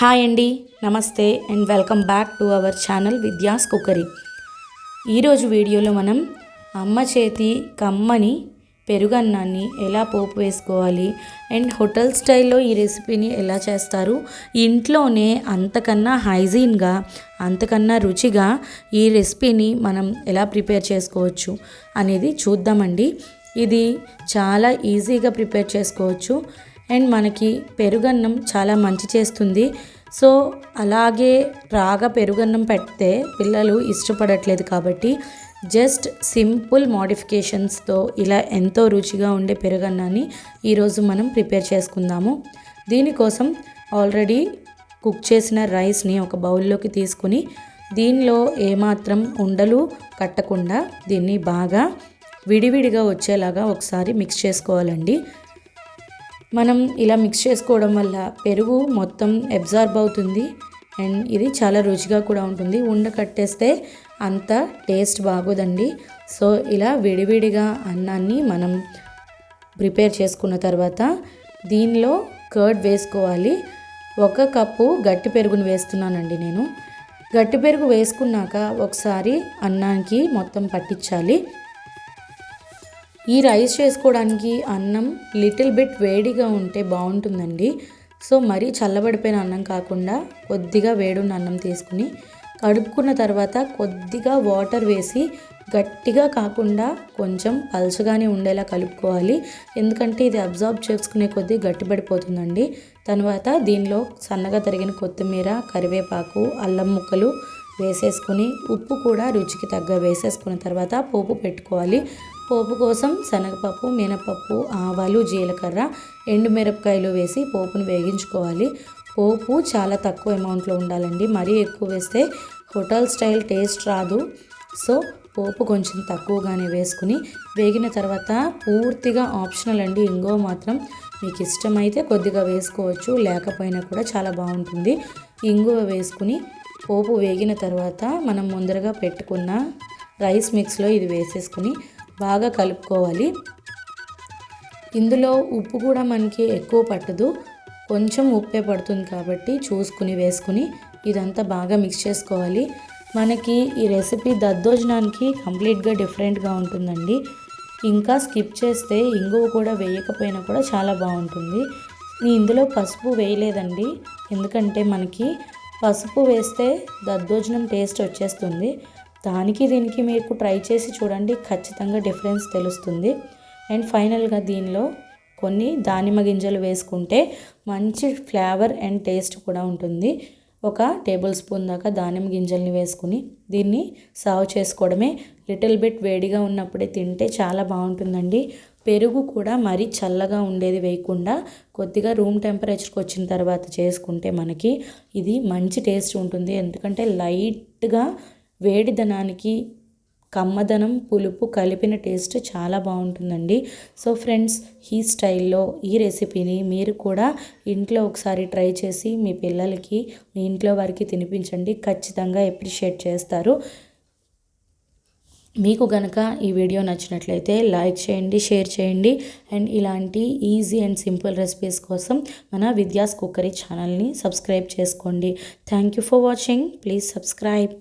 Hi అండి నమస్తే and welcome back to our channel Vidya's cookery ఈరోజు వీడియోలో మనం అమ్మ చేతి కమ్మని పెరుగన్నాన్ని ఎలా పోపు వేసుకోవాలి అండ్ హోటల్ స్టైల్లో ఈ రెసిపీని ఎలా చేస్తారు ఇంట్లోనే అంతకన్నా హైజీన్గా అంతకన్నా రుచిగా ఈ రెసిపీని మనం ఎలా ప్రిపేర్ చేసుకోవచ్చు అనేది చూద్దామండి. ఇది చాలా ఈజీగా ప్రిపేర్ చేసుకోవచ్చు. అండ్ మనకి పెరుగన్నం చాలా మంచి చేస్తుంది. సో అలాగే రాగా పెరుగన్నం పెడితే పిల్లలు ఇష్టపడట్లేదు కాబట్టి జస్ట్ సింపుల్ మోడిఫికేషన్స్తో ఇలా ఎంతో రుచిగా ఉండే పెరుగన్నాన్ని ఈరోజు మనం ప్రిపేర్ చేసుకుందాము. దీనికోసం ఆల్రెడీ కుక్ చేసిన రైస్ని ఒక బౌల్లోకి తీసుకుని దీనిలో ఏమాత్రం ఉండలు కట్టకుండా దీన్ని బాగా విడివిడిగా వచ్చేలాగా ఒకసారి మిక్స్ చేసుకోవాలండి. మనం ఇలా మిక్స్ చేసుకోవడం వల్ల పెరుగు మొత్తం అబ్జార్బ్ అవుతుంది అండ్ ఇది చాలా రుచిగా కూడా ఉంటుంది. ఉండ కట్టేస్తే అంత టేస్ట్ బాగోదండి. సో ఇలా విడివిడిగా అన్నాన్ని మనం ప్రిపేర్ చేసుకున్న తర్వాత దీనిలో కర్డ్ వేసుకోవాలి. ఒక కప్పు గట్టి పెరుగును వేస్తున్నానండి నేను. గట్టి పెరుగు వేసుకున్నాక ఒకసారి అన్నానికి మొత్తం పట్టించాలి. ఈ రైస్ చేసుకోవడానికి అన్నం లిటిల్ బిట్ వేడిగా ఉంటే బాగుంటుందండి. సో మరీ చల్లబడిపోయిన అన్నం కాకుండా కొద్దిగా వేడున్న అన్నం తీసుకుని కడుపుకున్న తర్వాత కొద్దిగా వాటర్ వేసి గట్టిగా కాకుండా కొంచెం పలుచగానే ఉండేలా కలుపుకోవాలి. ఎందుకంటే ఇది అబ్జార్బ్ చేసుకునే కొద్దీ గట్టిపడిపోతుందండి. తర్వాత దీనిలో సన్నగా తరిగిన కొత్తిమీర కరివేపాకు అల్లం ముక్కలు వేసేసుకుని ఉప్పు కూడా రుచికి తగ్గ వేసేసుకున్న తర్వాత పోపు పెట్టుకోవాలి. పోపు కోసం శనగపప్పు మినపప్పు ఆవాలు జీలకర్ర ఎండుమిరపకాయలు వేసి పోపును వేగించుకోవాలి. పోపు చాలా తక్కువ అమౌంట్లో ఉండాలండి. మరీ ఎక్కువ వేస్తే హోటల్ స్టైల్ టేస్ట్ రాదు. సో పోపు కొంచెం తక్కువగానే వేసుకుని వేగిన తర్వాత పూర్తిగా ఆప్షనల్ అండి. ఇంగో మాత్రం మీకు ఇష్టమైతే కొద్దిగా వేసుకోవచ్చు. లేకపోయినా కూడా చాలా బాగుంటుంది. ఇంగువ వేసుకుని పోపు వేగిన తర్వాత మనం ముందరగా పెట్టుకున్న రైస్ మిక్స్లో ఇది వేసేసుకుని బాగా కలుపుకోవాలి. ఇందులో ఉప్పు కూడా మనకి ఎక్కువ పట్టదు. కొంచెం ఉప్పే పడుతుంది కాబట్టి చూసుకుని వేసుకుని ఇదంతా బాగా మిక్స్ చేసుకోవాలి. మనకి ఈ రెసిపీ దద్దోజనానికి కంప్లీట్గా డిఫరెంట్గా ఉంటుందండి. ఇంకా స్కిప్ చేస్తే ఇంగువ కూడా వేయకపోయినా కూడా చాలా బాగుంటుంది. నేను ఇందులో పసుపు వేయలేదండి. ఎందుకంటే మనకి పసుపు వేస్తే దద్దోజనం టేస్ట్ వచ్చేస్తుంది. దానికి దీనికి మీకు ట్రై చేసి చూడండి ఖచ్చితంగా డిఫరెన్స్ తెలుస్తుంది. అండ్ ఫైనల్గా దీనిలో కొన్ని దానిమ్మ గింజలు వేసుకుంటే మంచి ఫ్లేవర్ అండ్ టేస్ట్ కూడా ఉంటుంది. ఒక టేబుల్ స్పూన్ దాకా దానిమ్మ గింజల్ని వేసుకుని దీన్ని సర్వ్ చేసుకోవడమే. లిటిల్ బిట్ వేడిగా ఉన్నప్పుడే తింటే చాలా బాగుంటుందండి. పెరుగు కూడా మరీ చల్లగా ఉండేది వేయకుండా కొద్దిగా రూమ్ టెంపరేచర్కి వచ్చిన తర్వాత చేసుకుంటే మనకి ఇది మంచి టేస్ట్ ఉంటుంది. ఎందుకంటే లైట్గా వేడిదనానికి కమ్మదనం పులుపు కలిపిన టేస్ట్ చాలా బాగుంటుందండి. సో ఫ్రెండ్స్ ఈ స్టైల్లో ఈ రెసిపీని మీరు కూడా ఇంట్లో ఒకసారి ట్రై చేసి మీ పిల్లలకి మీ ఇంట్లో వారికి తినిపించండి. ఖచ్చితంగా ఎప్రిషియేట్ చేస్తారు. మీకు గనక ఈ వీడియో నచ్చినట్లయితే లైక్ చేయండి షేర్ చేయండి. అండ్ ఇలాంటి ఈజీ అండ్ సింపుల్ రెసిపీస్ కోసం మన విద్యాస్ కుక్కరీ ఛానల్ని సబ్స్క్రైబ్ చేసుకోండి. Thank you for watching. Please subscribe.